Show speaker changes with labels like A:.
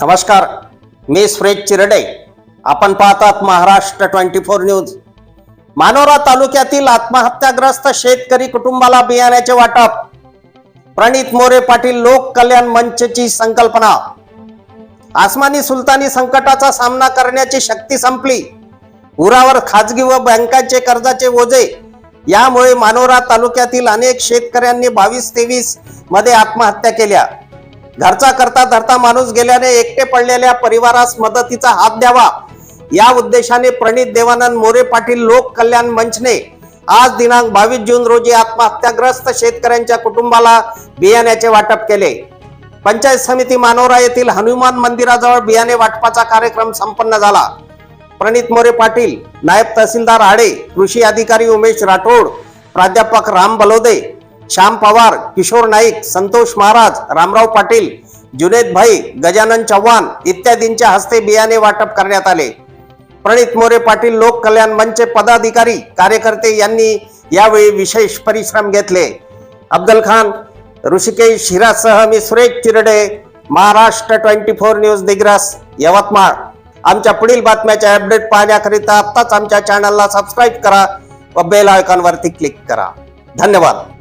A: नमस्कार मी सुरेश चिरडे. आपण पाहतात Maharashtra twenty four news. Manora तालुक्यातील आत्महत्याग्रस्त शेतकरी कुटुंबाला बियाण्याचे वाटप. प्रणित मोरे पाटील लोक कल्याण मंचची संकल्पना. आसमानी सुलतानी संकटाचा सामना करण्याची शक्ती संपली. उरावर खाजगी व बँकांचे कर्जाचे ओझे. यामुळे मानोरा तालुक्यातील अनेक शेतकऱ्यांनी बावीस तेवीसमध्ये आत्महत्या केल्या. घरचा करता धरता माणूस गेल्याने एकटे पडलेल्या परिवारास मदतीचा हात द्यावा. या उद्देशाने प्रणित देवानंद मोरे पाटील लोक कल्याण मंचने आज दिनांक बावीस जून रोजी आत्महत्याग्रस्त शेतकऱ्यांच्या कुटुंबाला बियाण्याचे वाटप केले. पंचायत समिती मानोरा येथील हनुमान मंदिराजवळ बियाणे वाटपाचा कार्यक्रम संपन्न झाला. प्रणित मोरे पाटील नायब तहसीलदार आडे कृषी अधिकारी उमेश राठोड प्राध्यापक राम बलोदे श्याम पवार किशोर नाईक संतोष महाराज रामराव पाटील जुनेद भाई गजानन चव्हाण इत्यादींच्या हस्ते बियाणे वाटप करण्यात आले. प्रणित मोरे पाटील लोक कल्याण मंच पदाधिकारी कार्यकर्ते यांनी यावेळी विशेष परिश्रम घेतले. अब्दल खान ऋषिकेश हिरासह मी Suresh Chirde Maharashtra twenty four news Digras Yavatmal. आमच्या पुढील बातम्याचे अपडेट पाहण्याकरिता आत्ताच आमच्या चॅनलला सबस्क्राईब करा व बेल आयकॉनवरती क्लिक करा. धन्यवाद.